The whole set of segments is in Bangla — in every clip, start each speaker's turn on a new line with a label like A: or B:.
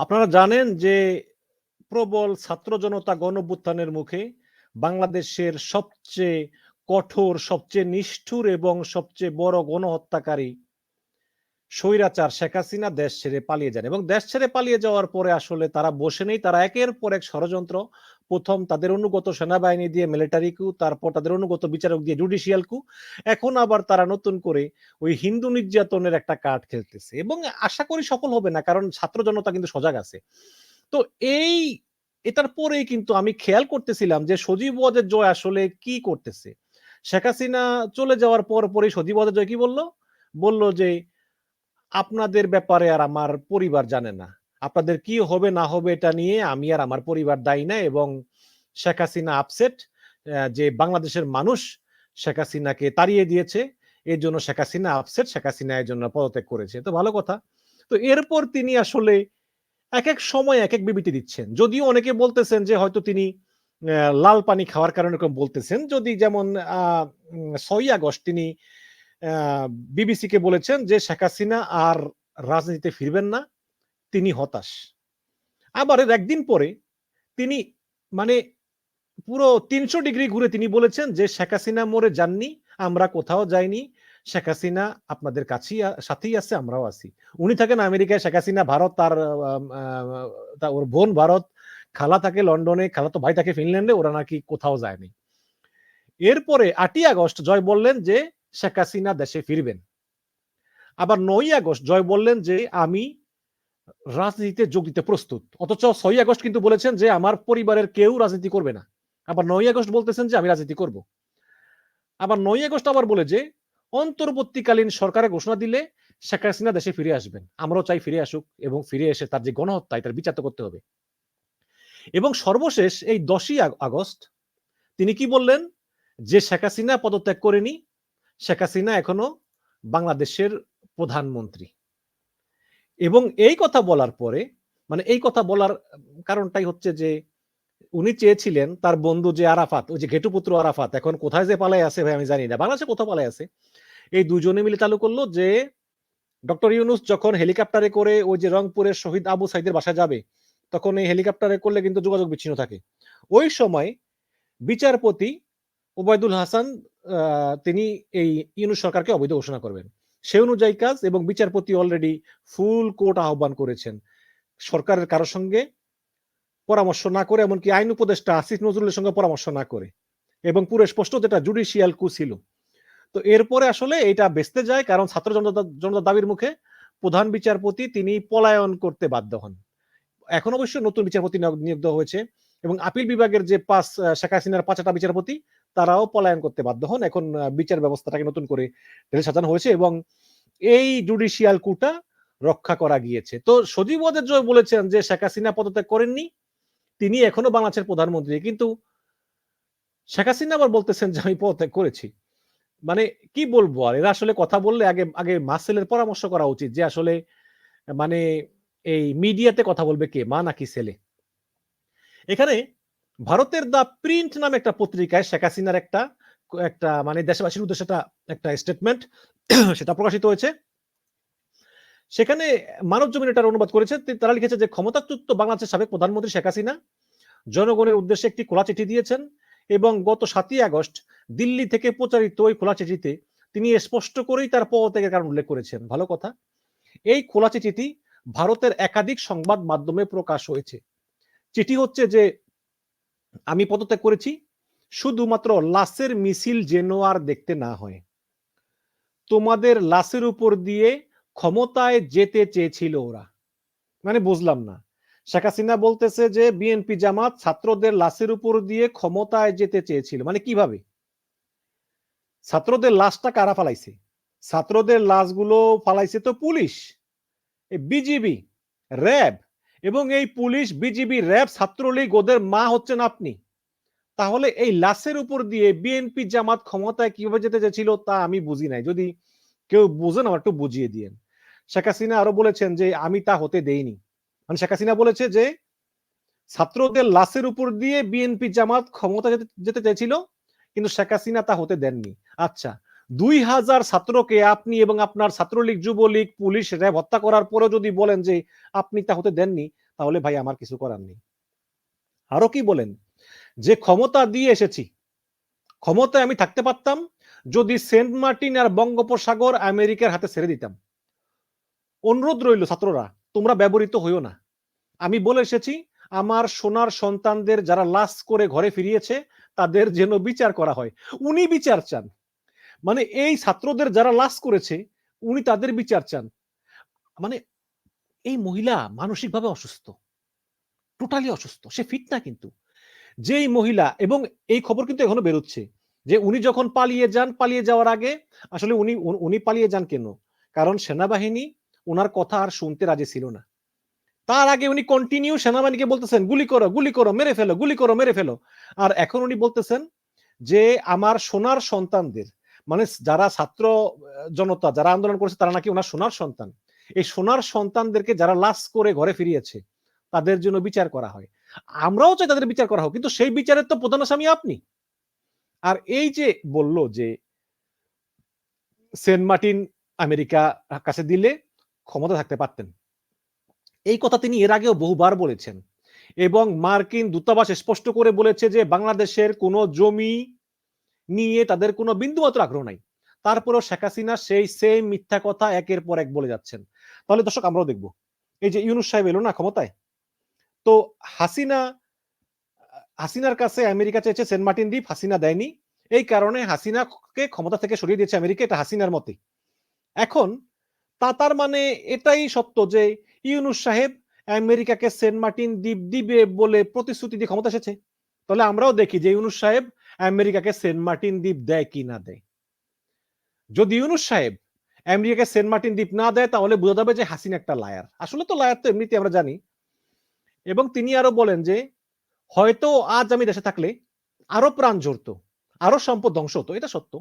A: আপনারা জানেন যে প্রবল ছাত্র জনতা গণভ্যুত্থানের মুখে বাংলাদেশের সবচেয়ে কঠোর, সবচেয়ে নিষ্ঠুর এবং সবচেয়ে বড় গণহত্যাকারী স্বৈরাচার শেখ হাসিনা দেশ ছেড়ে পালিয়ে যান এবং দেশ ছেড়ে পালিয়ে যাওয়ার পরে আসলে তারা বসে নেই, তারা একের পর এক ষড়যন্ত্র। প্রথম তাদের অনুগত সেনাবাহিনী দিয়ে মিলিটারি কু, তারপর তাদের অনুগত বিচারক দিয়ে জুডিশিয়াল কু। এখন আবার তারা নতুন করে ওই হিন্দু নির্যাতনের একটা কার্ড খেলতেছে এবং আশা করি সফল হবে না, কারণ ছাত্র জনতা কিন্তু সজাগ আছে। তো এই, এটার পরেই কিন্তু আমি খেয়াল করতেছিলাম যে সজীব ওয়াজের জয় আসলে কি করতেছে। শেখ হাসিনা চলে যাওয়ার পর পরে সজীব ওয়াজের জয় কি বলল? বলল যে আপনাদের ব্যাপারে আর আমার পরিবার জানে না। আপনাদের কি হবে, না হবে এটা নিয়ে আমি আর আমার পরিবার দায়ী না এবং শেখ হাসিনা আপসেট যে বাংলাদেশের মানুষ শেখ হাসিনাকে তাড়িয়ে দিয়েছে, এর জন্য শেখ হাসিনা আপসেট শেখ হাসিনা এর জন্য পদত্যাগ করেছে। তো ভালো কথা। তো এরপর তিনি আসলে এক এক সময় এক এক বিবৃতি দিচ্ছেন। যদিও অনেকে বলতেছেন যে হয়তো তিনি লাল পানি খাওয়ার কারণে বলতেছেন। যদি যেমন ছয় আগস্ট তিনি বিবিসিকে বলেছেন যে শেখ হাসিনা আর রাজনীতিতে ফিরবেন না, তিনি হতাশ। আবার এর একদিন পরে তিনি মানে পুরো তিনশো ডিগ্রি ঘুরে তিনি বলেছেন যে শেখ হাসিনা মরে যাননি, আমরা কোথাও যাইনি, শেখ হাসিনা আপনাদের কাছেই সাথেই আছে, আমরাও আছি। উনি থাকেন আমেরিকায়, শেখ হাসিনা ভারত, তার ওর বোন ভারত, খালা থাকে লন্ডনে, খালা তো ভাই থাকে ফিনল্যান্ডে, ওরা নাকি কোথাও যায়নি। এরপরে আটই আগস্ট জয় বললেন যে শেখ হাসিনা দেশে ফিরবেন। আবার নয় আগস্ট জয় বললেন যে, আমি রাজনীতিতে যোগ দিতে প্রস্তুত। অথচ ছয় আগস্ট কিন্তু বলেছেন যে, আমার পরিবারের কেউ রাজনীতি করবে না। আবার নয় আগস্ট বলতেছেন যে, আমি রাজনীতি করব। আবার নয় আগস্ট আবার বলে যে, অন্তর্বর্তীকালীন সরকারে ঘোষণা দিলে শেখ হাসিনা দেশে ফিরে আসবেন। আমরাও চাই ফিরে আসুক এবং ফিরে এসে তার যে গণহত্যা তার বিচার করতে হবে। এবং সর্বশেষ এই দশই আগস্ট তিনি কি বললেন? যে শেখ হাসিনা পদত্যাগ করেনি শেখ হাসিনা এখনও বাংলাদেশের প্রধানমন্ত্রী। এবং এই কথা বলার পরে মানে এই কথা বলার কারণটাই হচ্ছে যে, উনি চেয়েছিলেন তার বন্ধু যে আরাফাত, ওই যে ঘেটুপুত্র আরাফাত, এখন কোথায় যে পালাই আছে ভাই আমি জানি না, বাংলাদেশে কোথাও পালাই আছে। এই দুজনে মিলে চালু করল যে, ডক্টর ইউনুস যখন হেলিকপ্টারে করে ওই যে রংপুরের শহীদ আবু সাইদের বাসা যাবে, তখন এই হেলিকপ্টারে করলে কিন্তু যোগাযোগ বিচ্ছিন্ন থাকে। ওই সময় বিচারপতি ওবায়দুল হাসান তিনি এই ইউনুস সরকারকে অবৈধ ঘোষণা করবেন। সে অনুযায়ী কাজ এবং বিচারপতি অলরেডি ফুল কোর্ট আহ্বান করেছেন। সরকারের কারোর সঙ্গে পরামর্শ না করে, এমনকি আইন উপদেষ্টা আসিফ নজরুলের সঙ্গে পরামর্শ না করে। এবং পুরো স্পষ্ট যেটা জুডিশিয়াল কু ছিল। তো এরপরে আসলে এটা বেচতে যায়, কারণ ছাত্র জনতা জনতা দাবির মুখে প্রধান বিচারপতি তিনি পলায়ন করতে বাধ্য হন। এখন অবশ্য নতুন বিচারপতি নিয়োগ দেওয়া হয়েছে এবং আপিল বিভাগের যে পাঁচ শেখ হাসিনার পাঁচটা বিচারপতি তারাও পলায়ন করতে বাধ্য হন। এখন বিচার ব্যবস্থাটাকে নতুন করে ঢেলে সাজানো হয়েছে এবং এই জুডিশিয়াল কুটা রক্ষা করা গিয়েছে। তো সজীব জয় বলেছেন যে শেখ হাসিনা পদত্যাগ করেননি, তিনি এখনও বাংলাদেশের প্রধানমন্ত্রী। কিন্তু শেখ হাসিনা আবার বলতেছেন যে আমি পদত্যাগ করেছি। মানে কি বলব আর? এরা আসলে কথা বললে আগে আগে মাসেলের পরামর্শ করা উচিত যে আসলে মানে এই মিডিয়াতে কথা বলবে কে? মা নাকি ছেলে? এখানে ভারতের দা প্রিন্ট নামে একটা পত্রিকায় শেখ হাসিনার একটা একটা মানে দেশবাসীর উদ্দেশ্যে একটা স্টেটমেন্ট সেটা প্রকাশিত হয়েছে। সেখানে মানব জমিন এটার অনুবাদ করেছে। তারা লিখেছে যে ক্ষমতাচ্যুত বাংলাদেশের সাবেক প্রধানমন্ত্রী শেখ হাসিনা জনগণের উদ্দেশ্যে একটি খোলা চিঠি দিয়েছেন এবং গত সাতই আগস্ট দিল্লি থেকে প্রচারিত ওই খোলা চিঠিতে তিনি স্পষ্ট করেই তার পদত্যাগের কারণ উল্লেখ করেছেন। ভালো কথা। এই খোলা চিঠিটি ভারতের একাধিক সংবাদ মাধ্যমে প্রকাশ হয়েছে। চিঠি হচ্ছে যে আমি পদত্যাগ করেছি। শুধুমাত্র লাশের মিছিল যেন আর দেখতে না হয়। তোমাদের লাশের উপর দিয়ে ক্ষমতায় যেতে চেয়েছিল ওরা। মানে বুঝলাম না। শেখ হাসিনা বলতেছে যে, বিএনপি জামাত ছাত্রদের লাশের উপর দিয়ে ক্ষমতায় যেতে চেয়েছিল। মানে কীভাবে? ছাত্রদের লাশটা কারা ফালাইছে? ছাত্রদের লাশগুলো ফালাইছে তো পুলিশ। বিজিবি, র্যাব এবং এই পুলিশ, বিজিবি, র্যাব, ছাত্রলীগ, ওদের মা হচ্ছেন আপনি। তাহলে এই লাশের উপর দিয়ে বিএনপি জামাত ক্ষমতায় কীভাবে যেতে চেয়েছিল তা আমি বুঝি নাই। যদি কেউ বুঝেন আমার একটু বুঝিয়ে দিয়েন। শেখ হাসিনা আরও বলেছেন যে, আমি তা হতে দেইনি। মানে শেখ হাসিনা বলেছে যে, ছাত্রদের লাশের উপর দিয়ে বিএনপি জামাত ক্ষমতা যেতে চেয়েছিল, কিন্তু শেখ হাসিনা তা হতে দেননি। আচ্ছা দুই হাজার ছাত্রকে আপনি এবং আপনার ছাত্রলীগ, যুবলীগ, পুলিশ, র্যাব হত্যা করার পরেও যদি বলেন যে আপনি তা হতে দেননি, তাহলে ভাই আমার কিছু করার নেই। আরও কি বলেন? যে ক্ষমতা দিয়ে এসেছি, ক্ষমতায় আমি থাকতে পারতাম, যদি সেন্ট মার্টিন আর বঙ্গোপসাগর আমেরিকার হাতে ছেড়ে দিতাম। অনুরোধ রইল ছাত্ররা, তোমরা ব্যবহৃত হইও না। আমি বলে এসেছি, আমার সোনার সন্তানদের যারা লাশ করে ঘরে ফিরিয়েছে, তাদের যেন বিচার করা হয়। উনি বিচার চান। মানে এই ছাত্রদের যারা লাশ করেছে, উনি তাদের বিচার চান। মানে এই মহিলা মানসিকভাবে অসুস্থ টোটালি অসুস্থ, সে ফিট না কিন্তু। যেই মহিলা, এবং এই খবর কিন্তু এখনও বেরোচ্ছে যে উনি যখন পালিয়ে যান, পালিয়ে যাওয়ার আগে আসলে উনি উনি পালিয়ে যান কেন? কারণ সেনাবাহিনী ওনার কথা আর শুনতে রাজি ছিল না। তার আগে উনি কন্টিনিউ সেনাবাহিনীকে বলতেছেন, গুলি করো গুলি করো, মেরে ফেলো, গুলি করো, মেরে ফেলো। আর এখন উনি বলতেছেন যে, আমার সোনার সন্তানদের মানে যারা ছাত্র জনতা যারা আন্দোলন করেছে, তারা নাকি ওনার সোনার সন্তান। এই সোনার সন্তানদেরকে যারা লাশ করে ঘরে ফিরিয়েছে, তাদের জন্য বিচার করা হয়। আমরাও চাই তাদের বিচার করা হোক, কিন্তু সেই বিচারের তো প্রধান আসামি আপনি। আর এই যে বলল যে সেন্ট মার্টিন আমেরিকা কাছে দিলে ক্ষমতা থাকতে পারতেন, এই কথা তিনি এর আগেও বহুবার বলেছেন। এবং মার্কিন দূতাবাস স্পষ্ট করে বলেছে যে বাংলাদেশের কোনো জমি নিয়ে তাদের কোনো বিন্দুমাত্র আগ্রহ নাই। তারপরেও শেখ হাসিনা সেই সেম মিথ্যা কথা একের পর এক বলে যাচ্ছেন। তাহলে দর্শক, আমরাও দেখব। এই যে ইউনুস সাহেব এলো না ক্ষমতায়? তো হাসিনা, হাসিনার কাছে আমেরিকা চেয়েছে সেন্ট মার্টিন দ্বীপ, হাসিনা দেয়নি। এই কারণে হাসিনাকে ক্ষমতা থেকে সরিয়ে দিয়েছে আমেরিকা, এটা হাসিনার মতে। এখন তা তার মানে এটাই সত্য যে ইউনুস সাহেব আমেরিকাকে সেন্ট মার্টিন দ্বীপ দিবে বলে প্রতিশ্রুতি দিয়ে ক্ষমতা এসেছে। তাহলে আমরাও দেখি যে ইউনুস সাহেব আমেরিকাকে সেন্ট মার্টিন দ্বীপ দেয় কি না দেয়? যদি ইউনুস সাহেব আমেরিকাকে সেন্ট মার্টিন দ্বীপ না দেয়, তাহলে বোঝা যাবে যে হাসিনা একটা লায়ার আসলে তো লায়ার তো এমনিতে আমরা জানি। এবং তিনি আরও বলেন যে, হয়তো আজ আমি দেশে থাকলে আরও প্রাণ জড়ত আরও সম্পদ ধ্বংস হতো। এটা সত্য।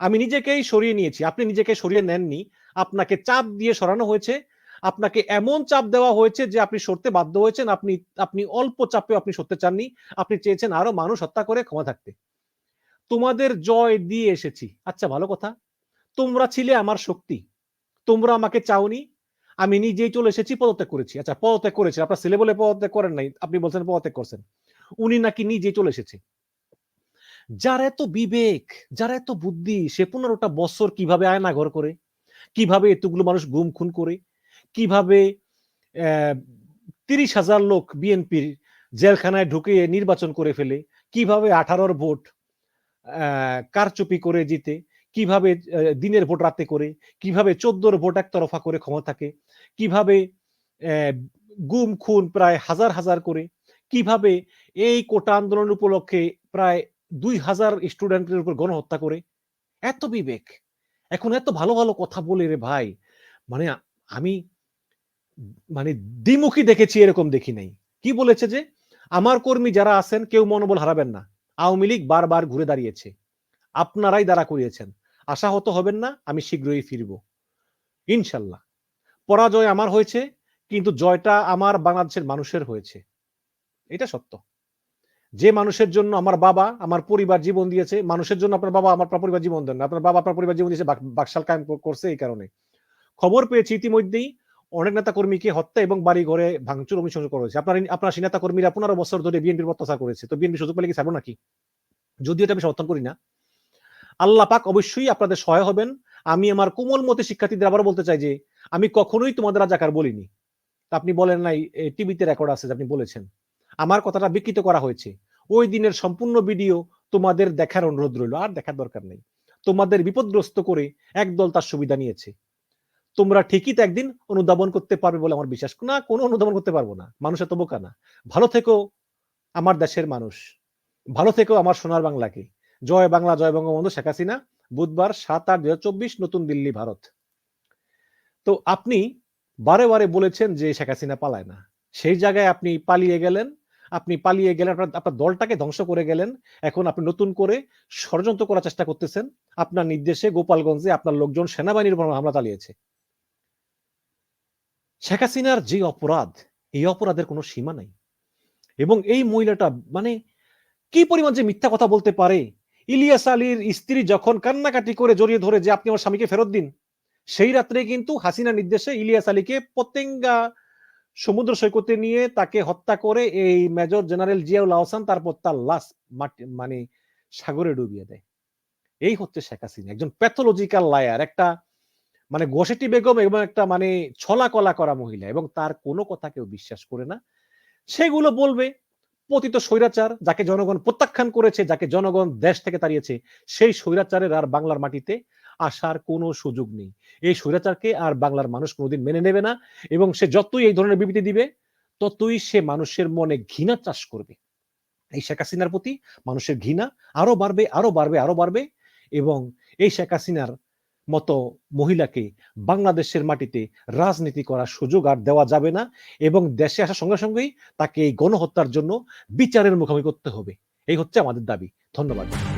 A: আমি নিজেকেই সরিয়ে নিয়েছি। আপনি নিজেকে সরিয়ে নেননি। আপনাকে চাপ দিয়ে সরানো হয়েছে। আপনাকে এমন চাপ দেওয়া হয়েছে যে আপনি সরতে বাধ্য হয়েছেন। আপনি আপনি অল্প চাপে আপনি সরতে চাননি। আপনি চেয়েছেন আরও মানুষ হত্যা করে ক্ষমা থাকতে। তোমাদের জয় দিয়ে এসেছি। আচ্ছা ভালো কথা। তোমরা ছিলে আমার শক্তি। তোমরা আমাকে চাওনি। আমি নিজেই চলে এসেছি, পদত্যাগ করেছি। আচ্ছা পদত্যাগ করেছি আপনার ছেলে বলে পদত্যাগ করেন নাই। আপনি বলছেন পদত্যাগ করছেন। উনি নাকি নিজেই চলে এসেছে। যার এত বিবেক, যার এত বুদ্ধি, সে পনেরোটা বছর কীভাবে আয়না ঘর করে? কীভাবে এতগুলো মানুষ গুম খুন করে? কীভাবে তিরিশ হাজার লোক বিএনপির জেলখানায় ঢুকিয়ে নির্বাচন করে ফেলে? কীভাবে আঠারোর ভোট কারচুপি করে জিতে, কীভাবে দিনের ভোট রাতে করে, কীভাবে চোদ্দোর ভোট একতরফা করে ক্ষমতা থাকে, কীভাবে গুম, খুন প্রায় হাজার হাজার করে, কীভাবে এই কোটা আন্দোলন উপলক্ষে প্রায় দুই হাজার স্টুডেন্টের উপর গণহত্যা করে, এত বিবেক। এখন এত ভালো ভালো কথা বলে রে ভাই মানে আমি মানে দ্বিমুখী দেখেছি এরকম দেখি নাই। কি বলেছে যে, আমার কর্মী যারা আছেন কেউ মনোবল হারাবেন না। আওয়ামী লীগ বারবার ঘুরে দাঁড়িয়েছে। আপনারাই দাঁড়া করিয়েছেন। আশাহত হবেন না, আমি শীঘ্রই ফিরব। ইনশাল্লাহ। পরাজয় আমার হয়েছে, কিন্তু জয়টা আমার বাংলাদেশের মানুষের হয়েছে। এটা সত্য। যে মানুষের জন্য আমার বাবা আমার পরিবার জীবন দিয়েছে, মানুষের জন্য আপনার বাবা আমার পরিবার জীবন দেন আপনার বাবা আপনার পরিবার জীবন দিয়েছে বাকশাল কায়েম করছে এই কারণে। খবর পেয়েছি ইতিমধ্যেই অনেক নেতা কর্মীকে হত্যা এবং বাড়ি ঘরে ভাঙচুর অভিসংস করেছে আপনার আপনার সেই নেতা কর্মীরা পনেরো বছর ধরে বিএনপির অত্যাচার করেছে। তো বিএনপি সুযোগ পেলে কি ছাড়বো নাকি? যদিও এটা আমি সমর্থন করি না। আল্লাহ পাক অবশ্যই আপনাদের সহায় হবেন। আমি আমার কোমল মতে শিক্ষার্থীদের আবার বলতে চাই যে, আমি কখনোই তোমাদের রাজাকার বলিনি। আপনি বলেন নাই টিভিতে রেকর্ড আছে আপনি বলেছেন। আমার কথাটা বিকৃত করা হয়েছে। ওই দিনের সম্পূর্ণ ভিডিও তোমাদের দেখার অনুরোধ রইল। আর দেখার দরকার নেই। তোমাদের বিপদগ্রস্ত করে একদল তার সুবিধা নিয়েছে। তোমরা ঠিকই তো একদিন অনুধাবন করতে পারবে বলে আমার বিশ্বাস। না, কোনো অনুধাবন করতে পারব না। মানুষ এত বোকা না। ভালো থেকো আমার দেশের মানুষ। ভালো থেকো আমার সোনার বাংলাকে। জয় বাংলা, জয় বঙ্গবন্ধু শেখ হাসিনা। বুধবার সাত আট দুই নতুন দিল্লি, ভারত। তো আপনি বারে বারে বলেছেন যে শেখ হাসিনা পালায় না। সেই জায়গায় আপনি পালিয়ে গেলেন। আপনি পালিয়ে গেলেন আপনার আপনার দলটাকে ধ্বংস করে গেলেন। এখন আপনি নতুন করে ষড়যন্ত্র করার চেষ্টা করতেছেন। আপনার নির্দেশে গোপালগঞ্জে আপনার লোকজন সেনাবাহিনীর উপর হামলা চালিয়েছে। শেখ হাসিনার যে অপরাধ, এই অপরাধের কোনো সীমা নাই। এবং এই মহিলাটা মানে কি পরিমাণ যে মিথ্যা কথা বলতে পারে? ইলিয়াস আলীর স্ত্রী যখন কান্নাকাটি করে জড়িয়ে ধরে যে, আপনি আমার স্বামীকে ফেরত দিন, সেই রাত্রে কিন্তু হাসিনা নির্দেশে ইলিয়াস আলীকে পতেঙ্গা সমুদ্র সৈকতে নিয়ে তাকে হত্যা করে এই মেজর জেনারেল জিয়াউল আহসান তারপর তার লাশ মানে সাগরে ডুবিয়ে দেয়। এই হচ্ছে শেখ হাসিনা, একজন প্যাথোলজিক্যাল লায়ার, একটা মানে গোসেটি বেগম এবং একটা মানে ছলা কলা করা মহিলা এবং তার কোনো কথা কেউ বিশ্বাস করে না। সেগুলো বলবে পতিত স্বৈরাচার যাকে জনগণ প্রত্যাখ্যান করেছে, যাকে জনগণ দেশ থেকে তাড়িয়েছে, সেই স্বৈরাচারের আর বাংলার মাটিতে আসার কোনো সুযোগ নেই। এই স্বৈরাচারকে আর বাংলার মানুষ কোনোদিন মেনে নেবে না এবং সে যতই এই ধরনের বিবৃতি দিবে, ততই সে মানুষের মনে ঘৃণা চাষ করবে। এই শেখ হাসিনার প্রতি মানুষের ঘৃণা আরও বাড়বে আরও বাড়বে আরও বাড়বে এবং এই শেখ হাসিনার মতো মহিলাকে বাংলাদেশের মাটিতে রাজনীতি করার সুযোগ আর দেওয়া যাবে না এবং দেশে আসার সঙ্গে সঙ্গেই তাকে এই গণহত্যার জন্য বিচারের মুখোমুখি করতে হবে। এই হচ্ছে আমাদের দাবি। ধন্যবাদ।